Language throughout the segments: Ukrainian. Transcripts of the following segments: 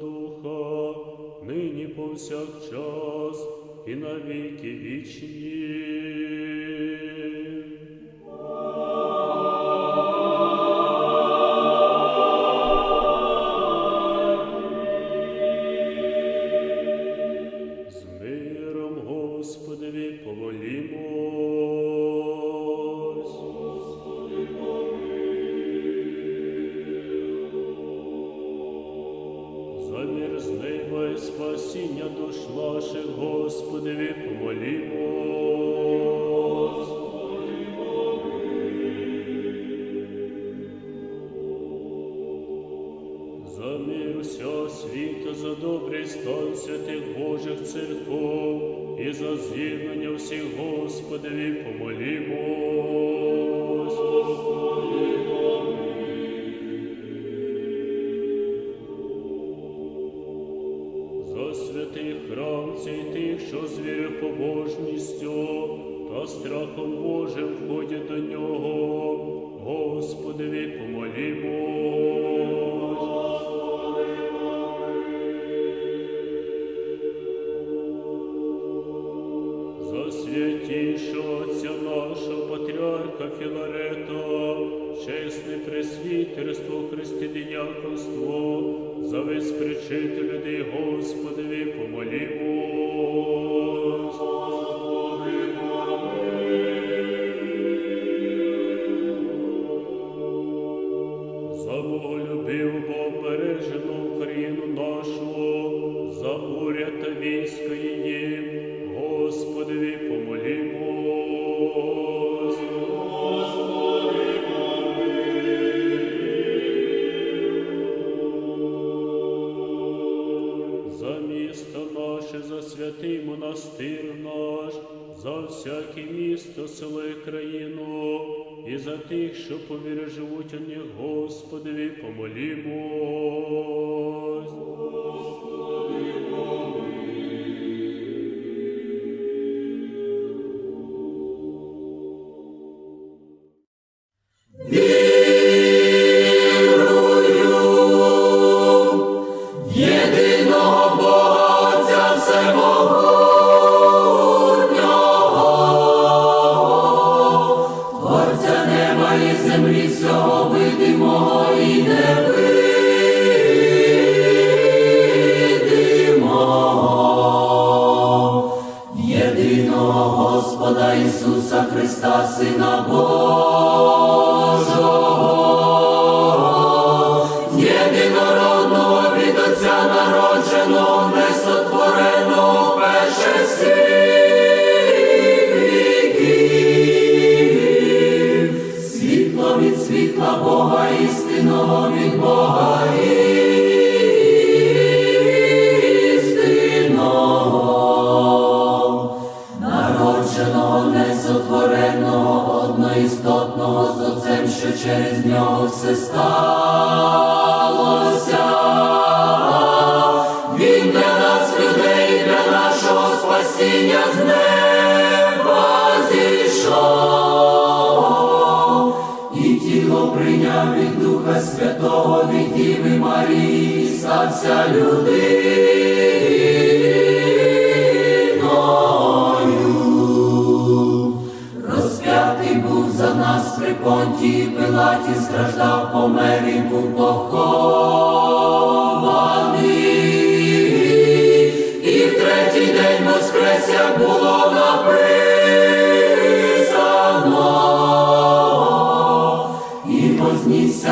Духа, нині повсякчас і навіки вічні. Спасіння душ. За мир усього світу, за добрий стан святих Божих церков і за з'єднання всіх Господеві помолімось. Господеві помолімось. Монастир наш, за всяке місто, село і країну, і за тих, що повіри живуть у них, Господи, помолімось. Світла Бога, істинного від Бога стався людиною. Розп'ятий був за нас при понтії Пилаті, страждав, помер і був похований. І в третій день воскрес, як було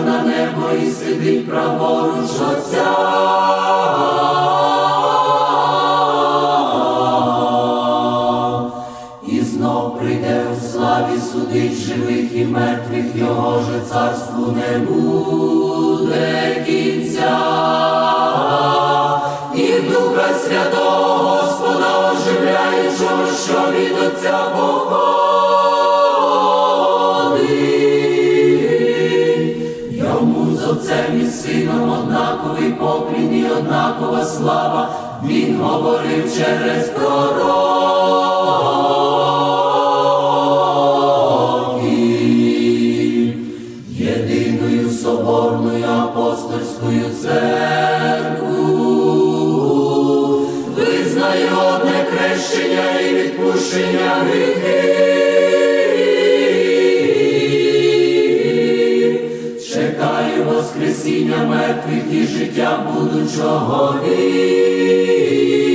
на небо і сидить праворуч Отця. І знов прийде в славі судить живих і мертвих, його же царству не буде Отцем і Сином однаковий поклін і однакова слава, Він говорив через пророків. Єдиною соборною апостольською церкву, визнаю одне хрещення і відпущення гріхів. Воскресіння мертвих і життя будучого віку.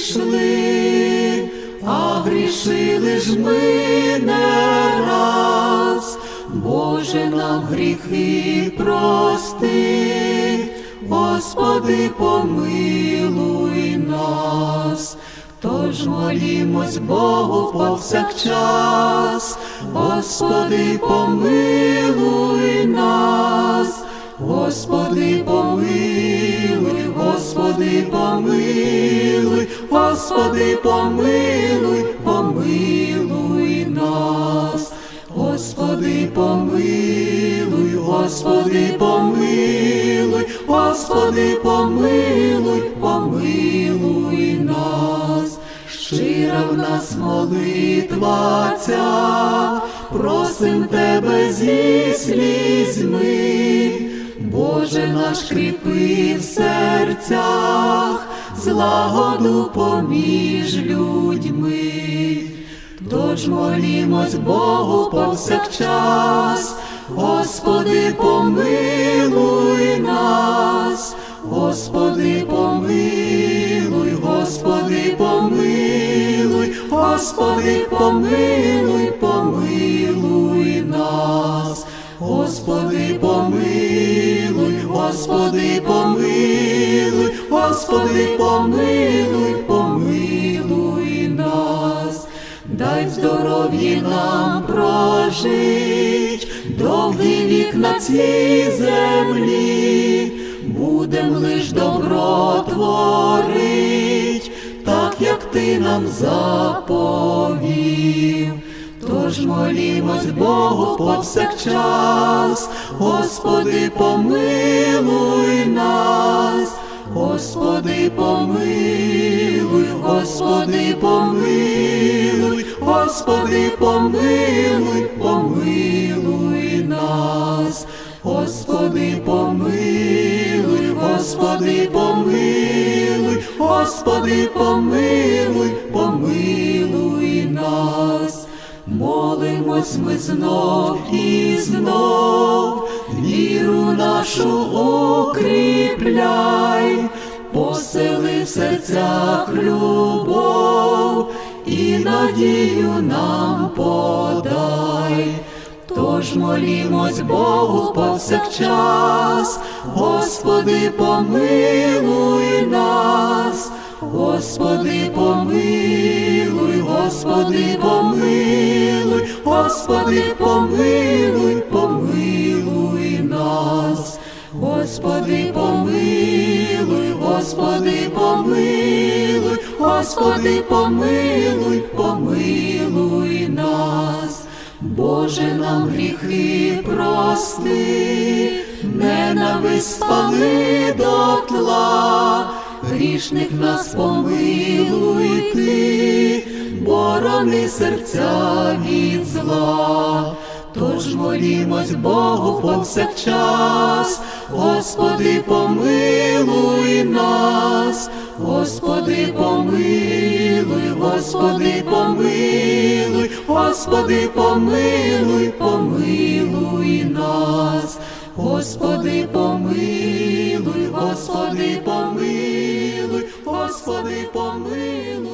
Прийшли, а грішили ж ми не раз, Боже нам гріхи прости, Господи, помилуй нас, тож молімось Богу повсякчас, Господи, помилуй Господи, помилуй, помилуй нас, Господи, помилуй, Господи, помилуй, Господи, помилуй, помилуй нас, щира в нас молитва ця, просим Тебе зі слізьми. Боже наш кріпи в серцях, злагоду поміж людьми, тож молімось Богу повсякчас, Господи, помилуй нас, Господи, помилуй, Господи, помилуй, Господи, помилуй, Господи, помилуй, помилуй нас, дай в здоров'ї нам прожить, довгий вік на цій землі, будем лиш добро творить, так як ти нам заповів. Тож молімось Богу повсякчас, Господи, помилуй помилуй, помилуй нас, Господи, помилуй, Господи, помилуй, Господи, помилуй, помилуй нас. Молимось ми знов і знов, віру нашу укріпляй, посили в серцях любов і надію нам подай. Тож молімось Богу повсякчас, Господи, помилуй нас, Господи, помилуй, Господи, помилуй, Господи, помилуй, помилуй нас, Господи, помилуй, Господи, помилуй, Господи, помилуй, помилуй нас. Боже, нам гріхи прости, ненависть спали до тла, грішних нас помилуй ти, борони серця від зла. Тож молімось Богу повсякчас, Господи, помилуй нас, Господи, помилуй, Господи, помилуй, Господи, помилуй, помилуй нас, Господи, помилуй, Господи, помилуй, Господи, помилуй.